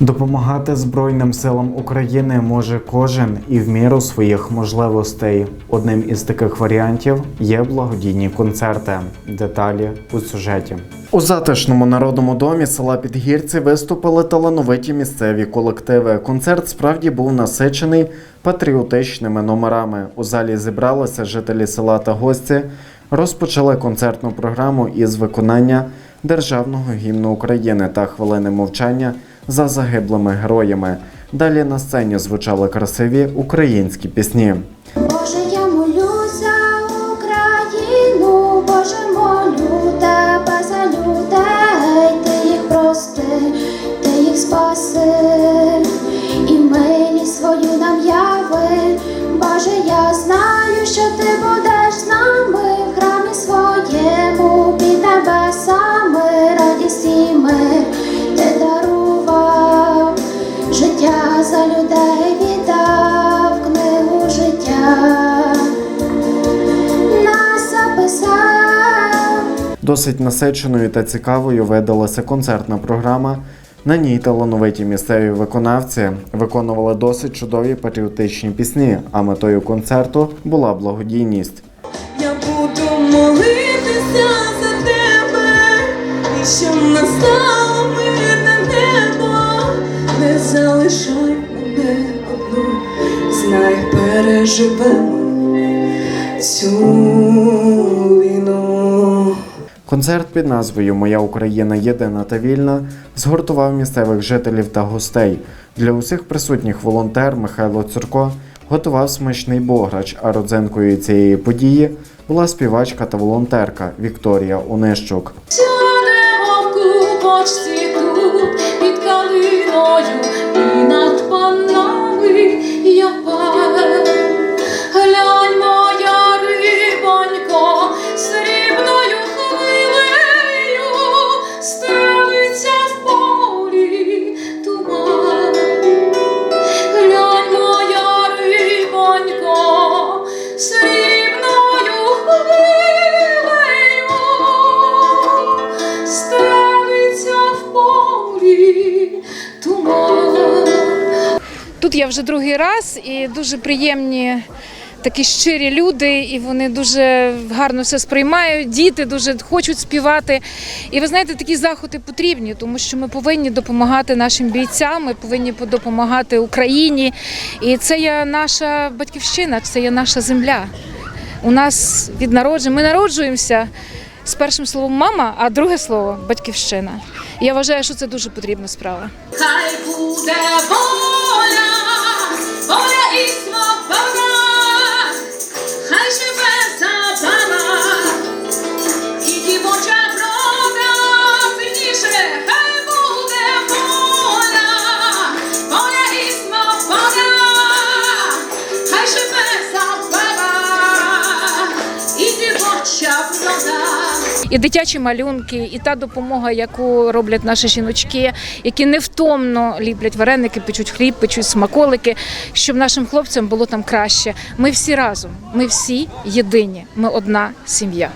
Допомагати Збройним силам України може кожен і в міру своїх можливостей. Одним із таких варіантів є благодійні концерти. Деталі у сюжеті. У затишному народному домі села Підгірці виступили талановиті місцеві колективи. Концерт справді був насичений патріотичними номерами. У залі зібралися жителі села та гості. Розпочали концертну програму із виконання державного гімну України та хвилини мовчання за загиблими героями. Далі на сцені звучали красиві українські пісні. Досить насиченою та цікавою видалася концертна програма. На ній талановиті місцеві виконавці виконували досить чудові патріотичні пісні, а метою концерту була благодійність. Я буду молитися за тебе, і щоб настало мирне небо, не залишай мене одну, знай переживемо цю. Концерт під назвою Моя Україна єдина та вільна згуртував місцевих жителів та гостей. Для усіх присутніх волонтер Михайло Цурко готував смачний бограч, а родзинкою цієї події була співачка та волонтерка Вікторія Онищук. Тут я вже другий раз і дуже приємні. Такі щирі люди, і вони дуже гарно все сприймають. Діти дуже хочуть співати. І ви знаєте, такі заходи потрібні, тому що ми повинні допомагати нашим бійцям, ми повинні допомагати Україні. І це є наша батьківщина, це є наша земля. У нас від народження ми народжуємося з першим словом мама, а друге слово батьківщина. Я вважаю, що це дуже потрібна справа. Хай буде воля, воля і І дитячі малюнки, і та допомога, яку роблять наші жіночки, які невтомно ліплять вареники, печуть хліб, печуть смаколики, щоб нашим хлопцям було там краще. Ми всі разом, ми всі єдині, ми одна сім'я.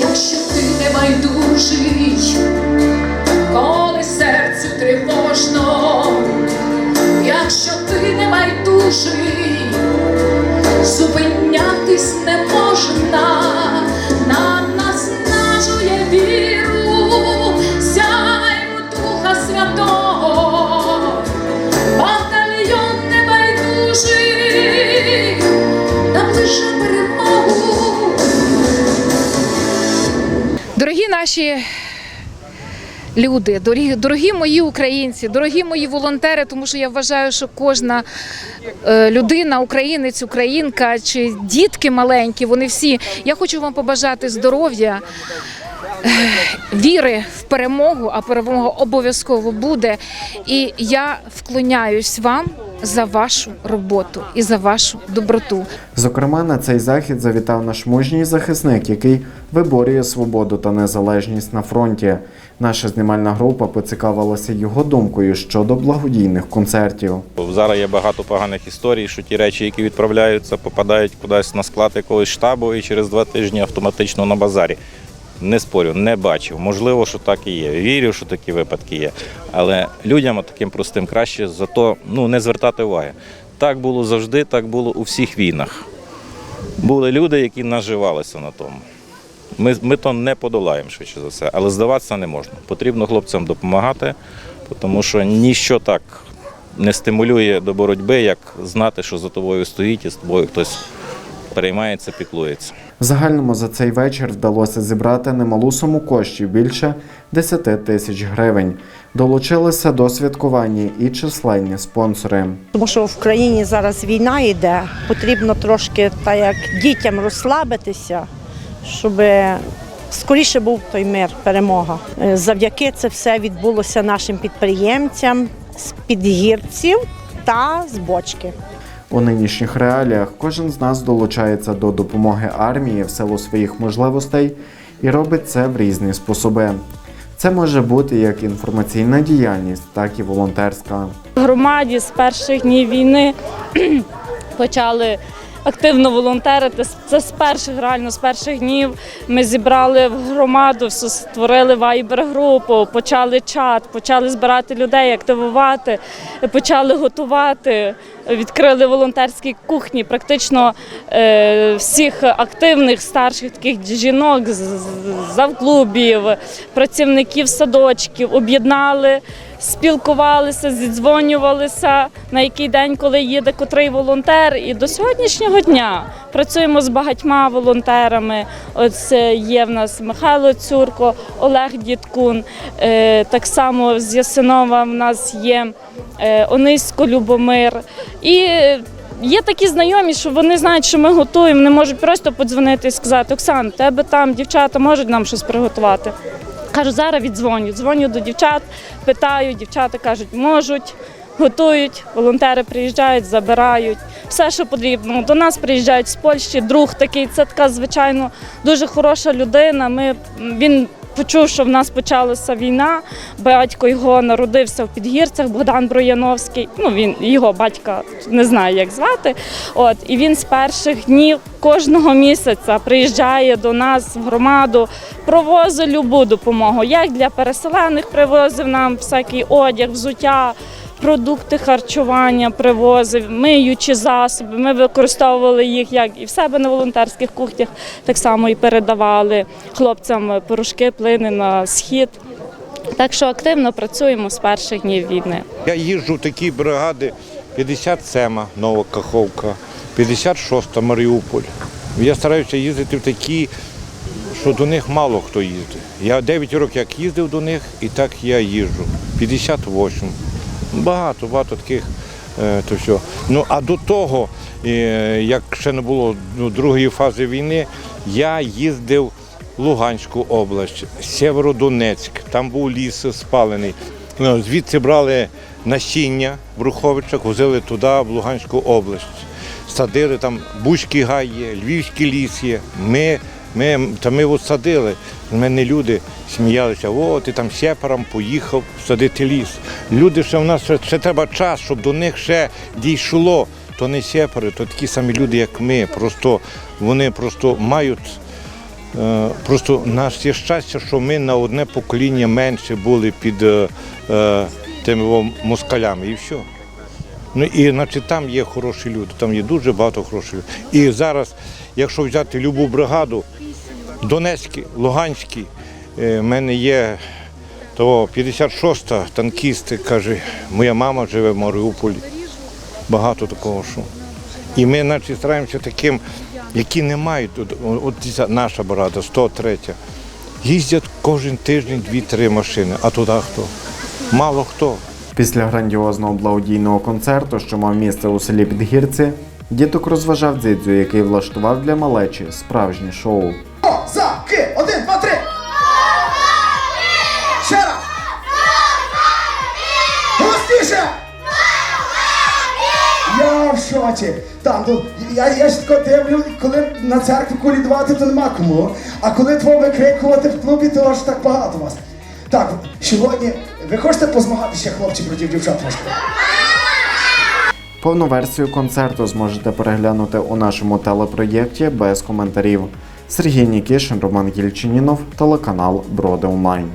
Якщо ти не байдужий, коли серцю тривожно, якщо ти не байдужий, зупинятись не наші люди, дорогі, дорогі мої українці, дорогі мої волонтери, тому що я вважаю, що кожна е, людина, українець, українка чи дітки маленькі, вони всі. Я хочу вам побажати здоров'я. е, Віри в перемогу, а перемога обов'язково буде. І я вклоняюсь вам за вашу роботу і за вашу доброту. Зокрема, на цей захід завітав наш мужній захисник, який виборює свободу та незалежність на фронті. Наша знімальна група поцікавилася його думкою щодо благодійних концертів. Зараз є багато поганих історій, що ті речі, які відправляються, попадають кудись на склад якогось штабу і через два тижні автоматично на базарі. Не спорю, не бачив. Можливо, що так і є. Вірю, що такі випадки є. Але людям таким простим краще за то ну, не звертати уваги. Так було завжди, так було у всіх війнах. Були люди, які наживалися на тому. Ми, ми то не подолаємо швидше за все, але здаватися не можна. Потрібно хлопцям допомагати, тому що ніщо так не стимулює до боротьби, як знати, що за тобою стоїть і з тобою хтось переймається, піклується. В загальному за цей вечір вдалося зібрати немалу суму коштів більше 10 тисяч гривень. Долучилися до святкування і численні спонсори. Тому що в країні зараз війна йде, потрібно трошки так як дітям розслабитися, щоб скоріше був той мир, перемога. Е, Завдяки це все відбулося нашим підприємцям з підгірців та з бочки. У нинішніх реаліях кожен з нас долучається до допомоги армії в силу своїх можливостей і робить це в різні способи. Це може бути як інформаційна діяльність, так і волонтерська. Громаді з перших днів війни почали активно волонтерити. Це з перших, реально з перших днів. Ми зібрали в громаду, створили вайбер-групу, почали чат, почали збирати людей, активувати, почали готувати. Відкрили волонтерські кухні. Практично е, всіх активних старших таких жінок з- завклубів, працівників садочків об'єднали спілкувалися, зідзвонювалися, на який день, коли їде котрий волонтер. І до сьогоднішнього дня працюємо з багатьма волонтерами. Ось е, є в нас Михайло Цюрко, Олег Дідкун. Е, Так само з Ясинова в нас є е, Онисько Любомир. І Є такі знайомі, що вони знають, що ми готуємо, не можуть просто подзвонити і сказати: Оксан, тебе там дівчата можуть нам щось приготувати. Кажу, зараз віддзвоню. Дзвоню до дівчат, питаю, дівчата кажуть, можуть, готують, волонтери приїжджають, забирають. Все, що потрібно. До нас приїжджають з Польщі, друг такий, це така, звичайно, дуже хороша людина. Ми, він почув, що в нас почалася війна. Батько його народився в Підгірцях, Богдан Брояновський. Ну, він його батька не знаю, як звати. От, і він з перших днів кожного місяця приїжджає до нас в громаду, провозить любу допомогу. Як для переселених привозив нам всякий одяг, взуття. Продукти харчування привозив, миючі засоби. Ми використовували їх як і в себе на волонтерських кухнях, так само і передавали хлопцям порошки, плини на схід. Так що активно працюємо з перших днів війни. Я їжджу в такі бригади 57 Нова Каховка, 56 Маріуполь. Я стараюся їздити в такі, що до них мало хто їздить. Я 9 років як їздив до них, і так я їжджу. 58. Багато, багато таких. е, То все. Ну а до того, е, як ще не було ну, другої фази війни, я їздив в Луганську область, Сєвєродонецьк, там був ліс спалений. Ну, Звідси брали насіння в Руховичах, возили туди, в Луганську область. Садили там Бузький гай є, Львівський ліс є. Ми, ми, та ми от садили. У мене люди сміялися, о, ти там сепаром поїхав садити ліс. Люди ще в нас ще, треба час, щоб до них ще дійшло. То не сепари, то такі самі люди, як ми. Просто вони просто мають. Е, Просто наш є щастя, що ми на одне покоління менше були під е, е, тими москалями і все. Ну і значить там є хороші люди, там є дуже багато хороших людей. І зараз, якщо взяти любу бригаду, Донецький, Луганський, е, в мене є того 56-та танкісти, каже, моя мама живе в Маріуполі. Багато такого, що. І ми значить, стараємося таким, які не мають, от, наша бригада, 103, їздять кожен тиждень 2-3 машини, а туди хто? Мало хто. Після грандіозного благодійного концерту, що мав місце у селі Підгірці, діток розважав дзидзю, який влаштував для малечі справжнє шоу. Я. Там, ну, я, я ж тако дивлю, коли на церкву колідувати, то нема кому. А коли твого викрикувати в клубі, то аж так багато вас. Так, сьогодні ви хочете позмагатися, хлопці, проти дівчат? Повну версію концерту зможете переглянути у нашому телепроєкті без коментарів. Сергій Нікішин, Роман Єльчинінов, телеканал Броди Онлайн.